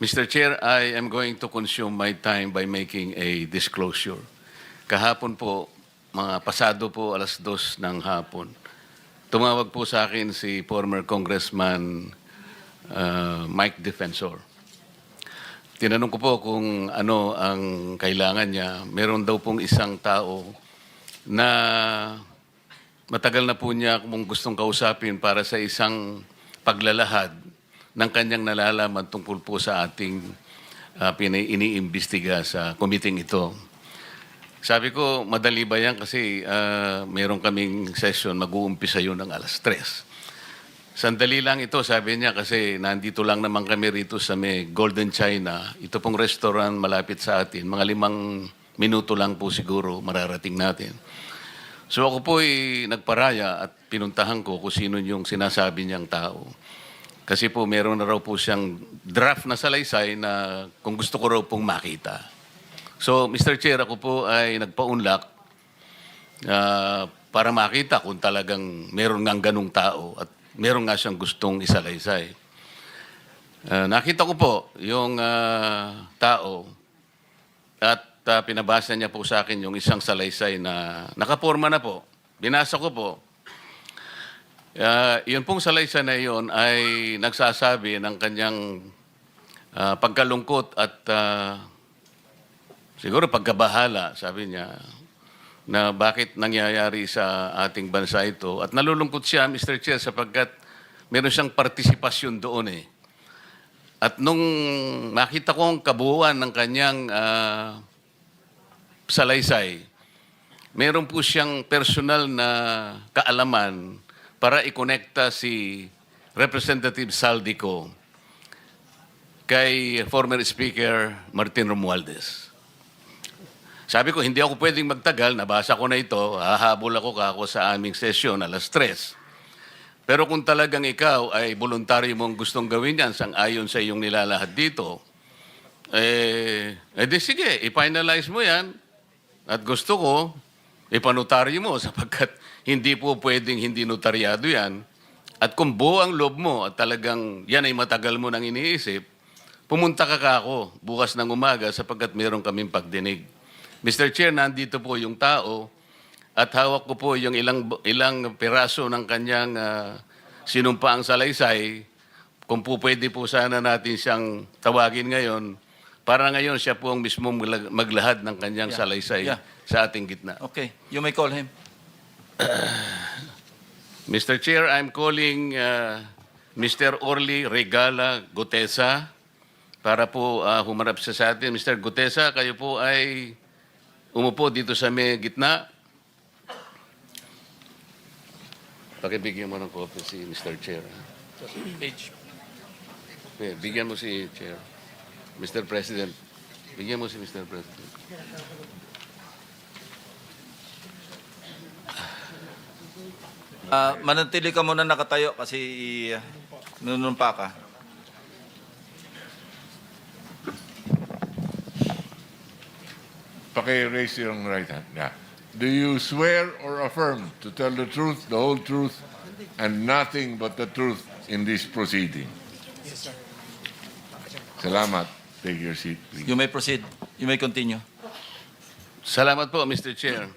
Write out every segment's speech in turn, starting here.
Mr. Chair, I am going to consume my time by making a disclosure. Kahapon po, mga pasado po alas dos ng hapon, tumawag po sa akin si former Congressman uh, Mike Defensor. Tinanong ko po kung ano ang kailangan niya. Meron daw pong isang tao na matagal na po niya kung gustong kausapin para sa isang paglalahad ng kanyang nalalaman tungkol po sa ating uh, iniimbestiga sa committee ito. Sabi ko, madali ba yan kasi ah, meron kaming session, mag-uumpisa yun ng alas 3. Sandali lang ito, sabi niya, kasi nandito lang naman kami rito sa may Golden China. Ito pong restaurant malapit sa atin. Mga limang minuto lang po siguro mararating natin. So ako po ay nagparaya at pinuntahan ko kung sino yung sinasabi niyang tao. Kasi po meron na raw po siyang draft na salaysay na kung gusto ko raw pong makita. So Mr. Chair, ako po ay nagpaunlak ah, para makita kung talagang meron ngang ganung tao at meron nga siyang gustong isalaysay. Ah, nakita ko po yung ah, tao at ah, pinabasa niya po sa akin yung isang salaysay na nakaporma na po. Binasa ko po. Ah, yun pong salaysay na yun ay nagsasabi ng kanyang ah, pagkalungkot at ah, siguro pagkabahala, sabi niya, na bakit nangyayari sa ating bansa ito. At nalulungkot siya, Mr. Chair, sapagkat meron siyang partisipasyon doon eh. At nung makita ko ang kabuuan ng kanyang ah, salaysay, meron po siyang personal na kaalaman para ikonekta si Representative Saldico kay former Speaker Martin Romualdez. Sabi ko, hindi ako pwedeng magtagal, nabasa ko na ito, hahabol ako kako sa aming sesyon alas tres. Pero kung talagang ikaw ay voluntaryo mong gustong gawin yan sang ayon sa iyong nilalahad dito, eh, eh di sige, i-finalize mo yan. At gusto ko, ipanotaryo mo sapagkat hindi po pwedeng hindi notaryado yan. At kung buo ang loob mo at talagang yan ay matagal mo nang iniisip, pumunta ka ka ako bukas ng umaga sapagkat meron kaming pagdinig. Mr. Chair, nandito po yung tao at hawak ko po yung ilang ilang piraso ng kanyang ah, sinumpaang salaysay. Kung po pwede po sana natin siyang tawagin ngayon, para ngayon siya po ang mismong magla- maglahad ng kanyang Yeah. salaysay Yeah. sa ating gitna. Okay, you may call him. Mr. Chair, I'm calling uh, Mr. Orly Regala Gutesa para po uh, humarap siya sa atin. Mr. Gutesa, kayo po ay umupo dito sa may gitna. Pakibigyan mo ng copy si Mr. Chair. Page. Okay, bigyan mo si Chair. Mr. President, bigyan mo si Mr. President. Ah, manatili ka muna nakatayo kasi uh, nunumpa ka. Paki-raise your right hand. Yeah. Do you swear or affirm to tell the truth, the whole truth, and nothing but the truth in this proceeding? Yes, sir. Salamat. Take your seat, please. You may proceed. You may continue. Salamat po, Mr. Chair.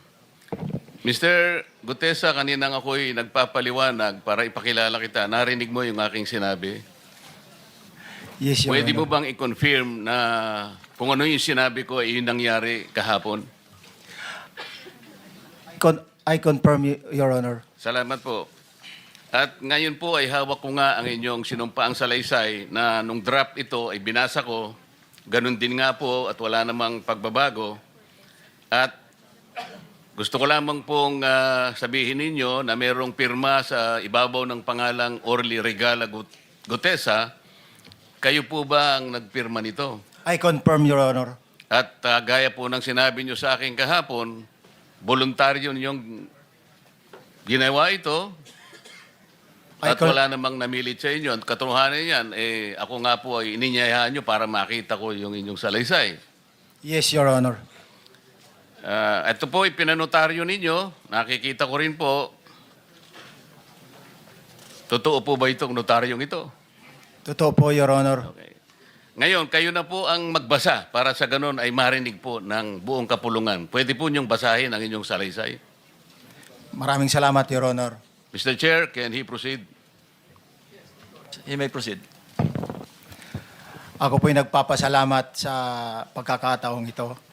Mr. Gutesa, kaninang ako'y nagpapaliwanag para ipakilala kita. Narinig mo yung aking sinabi. Yes, Your Pwede mo Honor. bang i-confirm na kung ano yung sinabi ko ay yung nangyari kahapon? Con- I confirm, y- Your Honor. Salamat po. At ngayon po ay hawak ko nga ang inyong sinumpaang salaysay na nung draft ito ay binasa ko. Ganun din nga po at wala namang pagbabago. At gusto ko lamang pong ah, sabihin ninyo na mayroong pirma sa ibabaw ng pangalang Orly Regala Gut- Gutesa. Kayo po ba ang nagpirma nito? I confirm, Your Honor. At ah, gaya po ng sinabi nyo sa akin kahapon, voluntaryo yung ginawa ito. I At wala namang namilit sa inyo. At katotohanan yan, eh, ako nga po ay ininyayahan nyo para makita ko yung inyong salaysay. Yes, Your Honor. Ah, ito po, ipinanotaryo ninyo. Nakikita ko rin po. Totoo po ba itong notaryong ito? Totoo po, Your Honor. Okay. Ngayon, kayo na po ang magbasa para sa ganun ay marinig po ng buong kapulungan. Pwede po niyong basahin ang inyong salaysay. Maraming salamat, Your Honor. Mr. Chair, can he proceed? He may proceed. Ako po'y nagpapasalamat sa pagkakataong ito.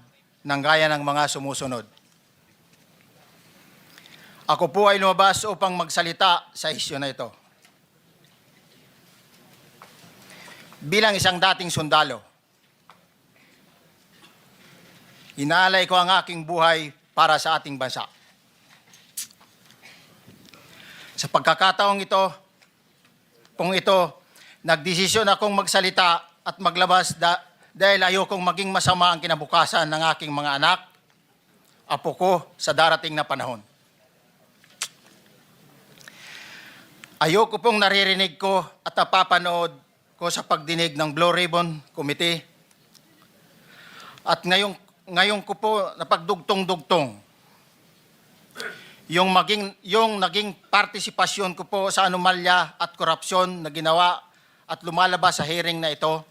ng gaya ng mga sumusunod. Ako po ay lumabas upang magsalita sa isyu na ito. Bilang isang dating sundalo, inaalay ko ang aking buhay para sa ating bansa. Sa pagkakataong ito, kung ito, nagdesisyon akong magsalita at maglabas da- dahil ayokong maging masama ang kinabukasan ng aking mga anak, apo ko sa darating na panahon. Ayoko pong naririnig ko at napapanood ko sa pagdinig ng Blue Ribbon Committee. At ngayong, ngayon ko po napagdugtong-dugtong yung maging yung naging partisipasyon ko po sa anomalya at korupsyon na ginawa at lumalabas sa hearing na ito.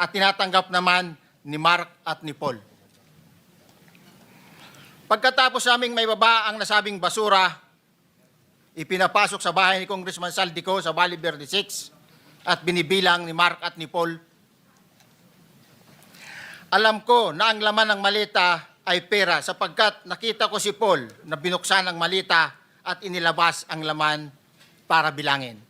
at tinatanggap naman ni Mark at ni Paul. Pagkatapos naming may baba ang nasabing basura, ipinapasok sa bahay ni Congressman Saldico sa Bali Verde 6 at binibilang ni Mark at ni Paul. Alam ko na ang laman ng malita ay pera sapagkat nakita ko si Paul na binuksan ang malita at inilabas ang laman para bilangin.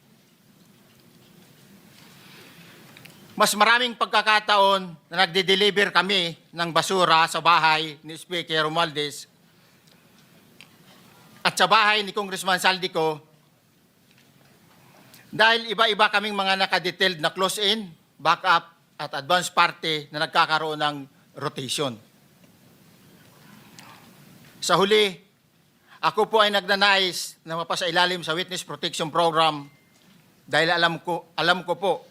Mas maraming pagkakataon na nagde-deliver kami ng basura sa bahay ni Speaker Romualdez at sa bahay ni Congressman Saldico dahil iba-iba kaming mga nakadetailed na close-in, backup at advance party na nagkakaroon ng rotation. Sa huli, ako po ay nagnanais na mapasailalim sa Witness Protection Program dahil alam ko, alam ko po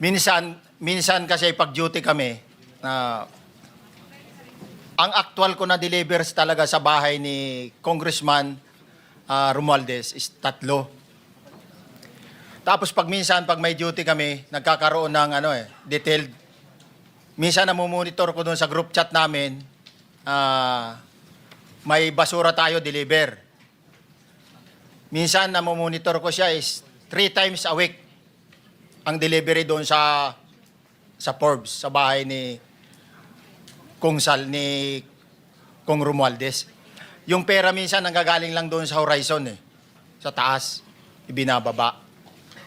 minsan, minsan kasi pag-duty kami, na ang actual ko na delivers talaga sa bahay ni Congressman ah, Romualdez is tatlo. Tapos pag minsan, pag may duty kami, nagkakaroon ng ano eh, detailed. Minsan namumonitor ko doon sa group chat namin, ah, may basura tayo deliver. Minsan namomonitor ko siya is three times a week ang delivery doon sa sa Forbes, sa bahay ni Kung Sal, ni Kung Romualdez. Yung pera minsan nanggagaling lang doon sa horizon eh, sa taas, ibinababa.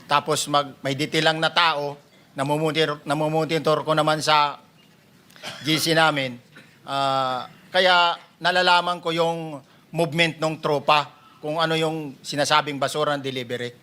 Tapos mag, may detail lang na tao, namumonitor, namumonitor ko naman sa GC namin. Ah, kaya nalalaman ko yung movement ng tropa, kung ano yung sinasabing basura ng delivery.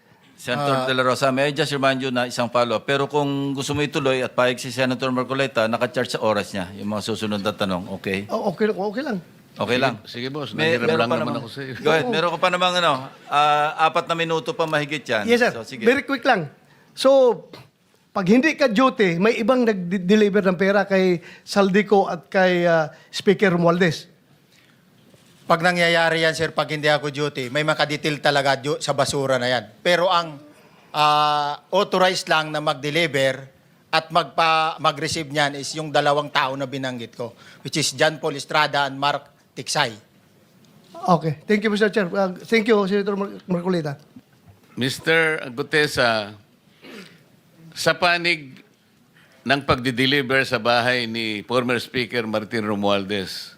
Senator De La Rosa, may I just remind you na isang follow-up. Pero kung gusto mo ituloy at pahig si Senator Marcoleta, naka-charge sa oras niya yung mga susunod na tanong. Okay? Oh, okay, okay lang. Okay lang. Sige, boss. May- meron lang pa naman namang- ako sa iyo. Go ahead. Meron ka pa namang ano, ah, apat na minuto pa mahigit yan. Yes, sir. So, sige. Very quick lang. So, pag hindi ka duty, may ibang nag-deliver ng pera kay Saldico at kay ah, Speaker Romualdez. Pag nangyayari yan, sir, pag hindi ako duty, may makadetail talaga sa basura na yan. Pero ang ah, authorized lang na mag-deliver at magpa, mag-receive niyan is yung dalawang tao na binanggit ko, which is John Paul Estrada and Mark Tiksay. Okay. Thank you, Mr. Chair. Ah, thank you, Senator Mar- Marcolita. Mr. Gutesa, sa panig ng pagdi-deliver sa bahay ni former Speaker Martin Romualdez,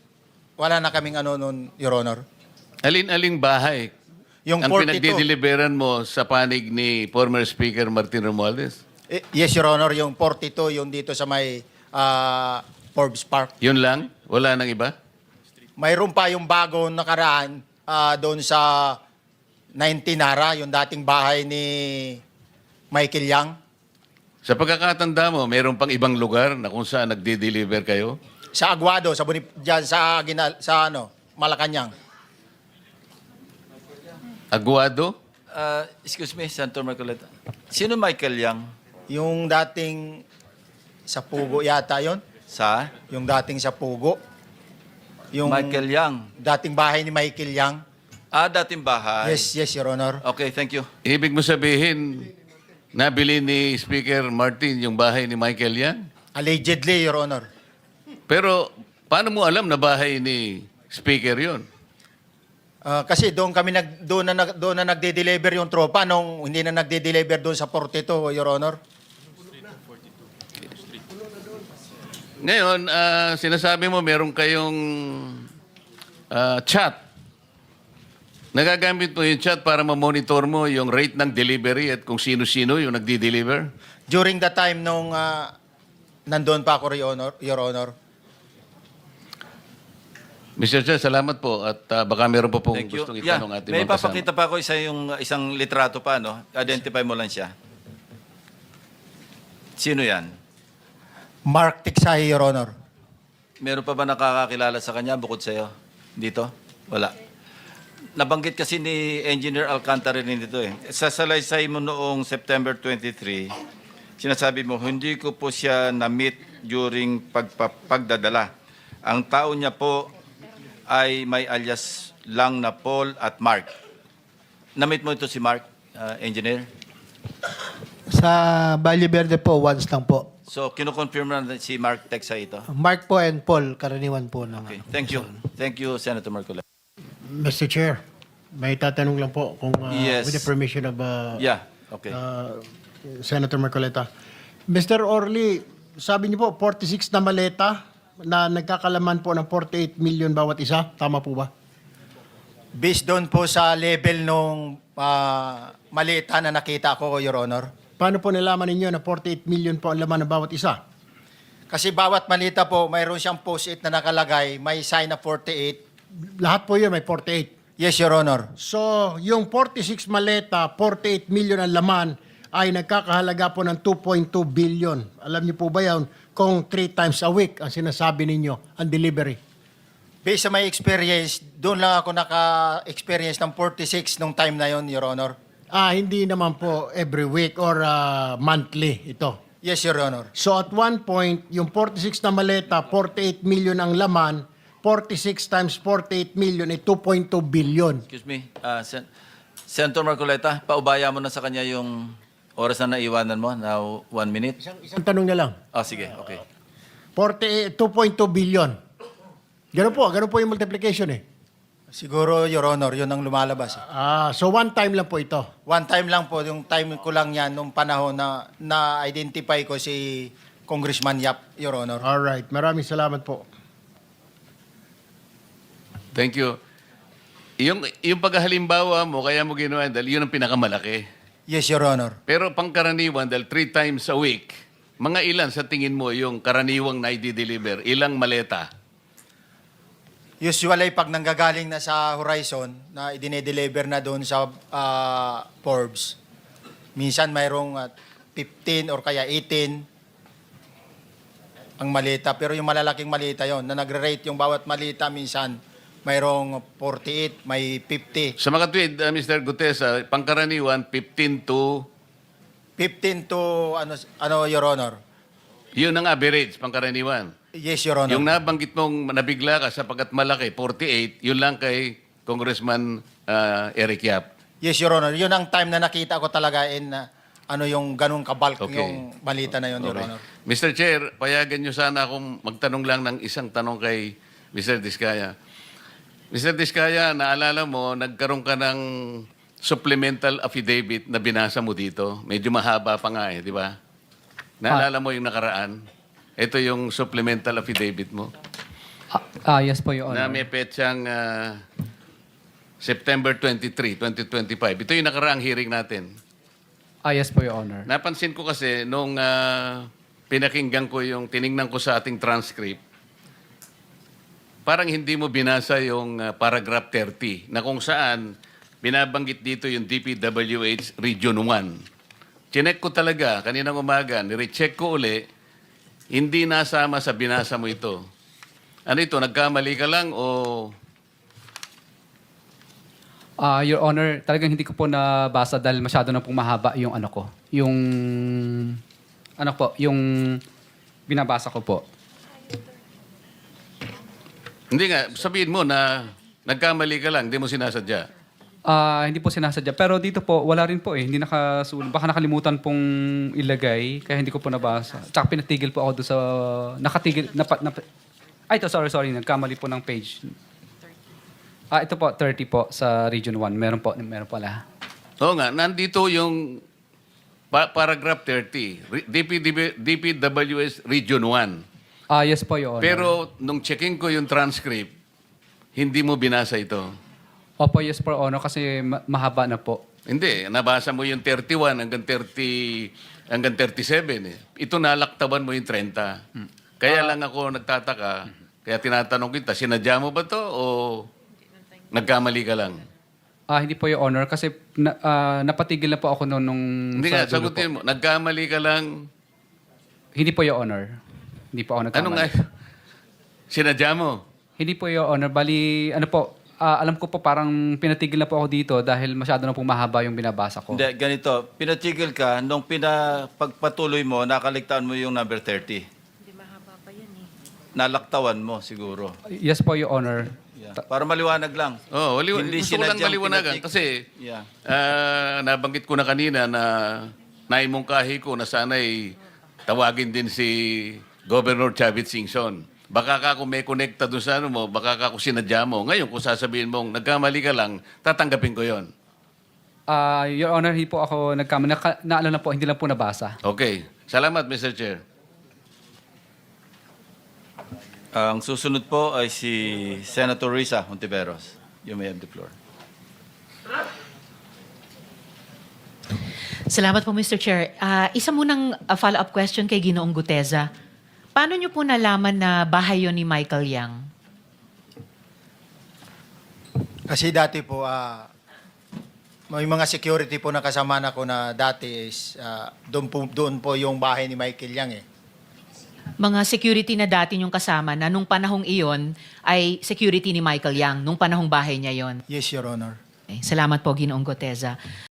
wala na kaming ano noon, Your Honor. Alin-aling bahay Yung ang 42. pinagdi-deliveran mo sa panig ni former Speaker Martin Romualdez? Eh, Yes, Your Honor, yung 42, yung dito sa may ah, Forbes Park. Yun lang? Wala nang iba? Mayroon pa yung bago nakaraan ah, doon sa 19 Nara, yung dating bahay ni Michael Yang. Sa pagkakatanda mo, mayroon pang ibang lugar na kung saan nagde-deliver kayo? Sa Aguado, sa Bonif- dyan, sa, Ginal, sa ano, Malacanang. Aguado? Uh, excuse me, Senator Marcoleta. Sino Michael Yang? Yung dating sa Pugo yata yon Sa? Yung dating sa Pugo. Yung Michael Yang. dating bahay ni Michael Yang. Ah, dating bahay. Yes, yes, Your Honor. Okay, thank you. Ibig mo sabihin, nabili ni Speaker Martin yung bahay ni Michael yan? Allegedly, Your Honor. Pero paano mo alam na bahay ni Speaker yon? Ah, kasi doon kami nag doon na doon na nagde-deliver yung tropa nung hindi na nagde-deliver doon sa 42, Your Honor. Ngayon, ah, sinasabi mo meron kayong ah, chat. Nagagamit mo yung chat para ma-monitor mo yung rate ng delivery at kung sino-sino yung nagdi-deliver? During the time nung ah, nandoon pa ako, Your Honor, Your Honor. Mr. Chair, salamat po at ah, baka meron pa pong Thank you. gustong Yeah, itanong ating may mga kasama. papakita pa ako isa yung isang litrato pa, no? Identify mo lang siya. Sino yan? Mark Tiksahi, Your Honor. Meron pa ba nakakakilala sa kanya bukod sa'yo? Dito? Wala. Nabanggit kasi ni Engineer Alcantara rin dito eh. Sa salaysay mo noong September 23, sinasabi mo, hindi ko po siya na-meet during pagpa- pagdadala. Ang tao niya po ay may alias lang na Paul at Mark. Na-meet mo ito si Mark, uh, Engineer? Sa Valle Verde po, once lang po. So, kinukonfirm na si Mark Texa ito? Mark po and Paul, karaniwan po. Ng, Okay. Thank you. Thank you, Senator Marcola. Mr. Chair, may tatanong lang po kung uh, Yes. with the permission of uh, Yeah, okay. uh, Senator Marcoleta. Mr. Orly, sabi niyo po 46 na maleta na nagkakalaman po ng 48 million bawat isa. Tama po ba? Based doon po sa level nung ah, malita na nakita ko, Your Honor. Paano po nalaman ninyo na 48 million po ang laman ng bawat isa? Kasi bawat malita po, mayroon siyang post-it na nakalagay, may sign na 48. Lahat po yun may 48. Yes, Your Honor. So, yung 46 maleta, 48 million ang laman ay nagkakahalaga po ng 2.2 billion. Alam niyo po ba yan kung 3 times a week ang sinasabi ninyo ang delivery? Based sa my experience, doon lang ako naka-experience ng 46 nung time na yon, Your Honor. Ah, hindi naman po every week or ah, monthly ito. Yes, Your Honor. So at one point, yung 46 na maleta, 48 million ang laman, 46 times 48 million ay 2.2 billion. Excuse me, uh, Sen- Senator Marcoleta, paubaya mo na sa kanya yung oras na naiwanan mo, now one minute. Isang, isang tanong na lang. Ah, sige, okay. 40, 2.2 billion. Ganun po, ganun po yung multiplication eh. Siguro, Your Honor, yun ang lumalabas. Ah, so one time lang po ito. One time lang po, yung time ko lang yan, nung panahon na na-identify ko si Congressman Yap, Your Honor. All right, maraming salamat po. Thank you. Yung, yung paghalimbawa mo, kaya mo ginawa, dahil yun ang pinakamalaki. Yes, Your Honor. Pero pangkaraniwan, dahil three times a week, mga ilan sa tingin mo yung karaniwang na i-deliver? Ilang maleta? Usually, pag nanggagaling na sa Horizon, na idine-deliver na doon sa ah, Forbes, minsan mayroong ah, 15 or kaya 18 ang malita. Pero yung malalaking malita yon na nagre-rate yung bawat malita minsan, mayroong 48, may 50. Sa mga tweet, uh, Mr. Gutesa, pangkaraniwan, 15 to, 15 to, ano, ano Your Honor? yun ang average, pangkaraniwan. Yes, Your Honor. Yung nabanggit mong nabigla ka sapagkat malaki, 48, yun lang kay Congressman uh, Eric Yap. Yes, Your Honor. Yun ang time na nakita ko talaga in ah, ano yung ganung kabalk Okay. yung malita na yun, Your Okay. Honor. Mr. Chair, payagan nyo sana akong magtanong lang ng isang tanong kay Mr. Diskaya. Mr. Diskaya, naalala mo, nagkaroon ka ng supplemental affidavit na binasa mo dito. Medyo mahaba pa nga eh, di ba? Naalala mo yung nakaraan? Ito yung supplemental affidavit mo Ah, ah, yes po, Your na Honor. may petsang ah, September 23, 2025. Ito yung nakaraang hearing natin. Ah, yes po, Your Honor. Napansin ko kasi nung ah, pinakinggan ko yung tiningnan ko sa ating transcript, parang hindi mo binasa yung ah, paragraph 30 na kung saan binabanggit dito yung DPWH Region 1. Chinek ko talaga, kaninang umaga, nirecheck ko uli, hindi nasama sa binasa mo ito. Ano ito, nagkamali ka lang o Ah, Your Honor, talagang hindi ko po nabasa dahil masyado na pong mahaba yung ano ko. Yung, ano po, yung binabasa ko po. Hindi nga, sabihin mo na nagkamali ka lang, hindi mo sinasadya. Ah, hindi po sinasadya. Pero dito po, wala rin po eh. Hindi nakasulat. Baka nakalimutan pong ilagay, kaya hindi ko po nabasa. Tsaka pinatigil po ako doon sa... Nakatigil... Napa, napa, ay, ito, sorry, sorry. Nagkamali po ng page. Ah, ito po, 30 po sa Region 1. Meron po, meron pala. Oo nga, nandito yung pa- paragraph 30, Re- DPDB, DPWS Region 1. Ah, yes po, Your Honor. Pero nung checking ko yung transcript, hindi mo binasa ito. Opo, yes po, Honor, kasi ma- mahaba na po. Hindi, nabasa mo yung 31 hanggang 30 hanggang 37 eh. Ito nalaktaban mo yung 30. Kaya lang ako nagtataka. Kaya tinatanong kita, sinadya mo ba to o nagkamali ka lang? Ah, hindi po, Your Honor, kasi na, ah, napatigil na po ako noon nung... Hindi sa nga, dulo sagutin po. mo. Nagkamali ka lang. Hindi po, Your Honor. Hindi po ako nagkamali. Ano nga? Sinadya mo? Hindi po, Your Honor. Bali, ano po, ah, alam ko po parang pinatigil na po ako dito dahil masyado na pong mahaba yung binabasa ko. Hindi, ganito. Pinatigil ka, nung pinapagpatuloy mo, nakaligtaan mo yung number 30. Hindi mahaba pa yan eh. Nalaktawan mo siguro. Yes po, Your Honor. Yeah. Para maliwanag lang. Oh, wali- Hindi gusto ko lang sinadyang maliwanagan pinatik- kasi Yeah. ah, nabanggit ko na kanina na naimungkahi ko na sana'y tawagin din si Governor Chavit Singson. Baka ka kung may connecta doon sa ano mo, baka ka kung sinadya mo. Ngayon, kung sasabihin mong nagkamali ka lang, tatanggapin ko yon. Ah, Your Honor, hindi po ako nagkamali. Naka, naalala po, hindi lang po nabasa. Okay. Salamat, Mr. Chair. Ang susunod po ay si Senator Risa Hontiveros. You may have the floor. Salamat po, Mr. Chair. Ah, isa munang ah, follow-up question kay Ginoong Guteza. Paano niyo po nalaman na bahay yon ni Michael Yang? Kasi dati po, ah, may mga security po na kasama na ko na dati is ah, doon, po, doon po yung bahay ni Michael Yang eh. Mga security na dati niyong kasama na nung panahong iyon ay security ni Michael Yang, nung panahong bahay niya yon. Yes, Your Honor. Okay, salamat po, Ginoong Guteza.